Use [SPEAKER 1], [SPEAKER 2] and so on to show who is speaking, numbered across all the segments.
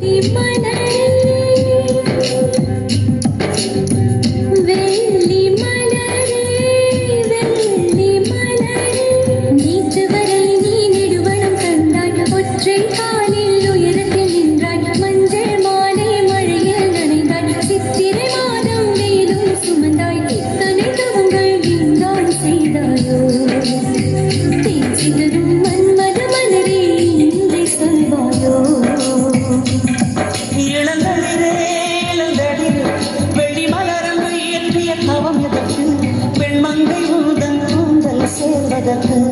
[SPEAKER 1] Keep my name. like I can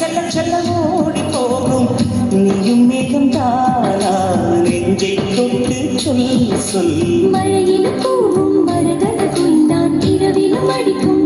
[SPEAKER 1] செல்ல செல்ல ஓடி போகும். நீயும் மேகம் தானா நெஞ்சை தொட்டு சொல் சொல்.
[SPEAKER 2] மழையில் கூறும் மருகத நான் இரவிலும் அடிக்கும்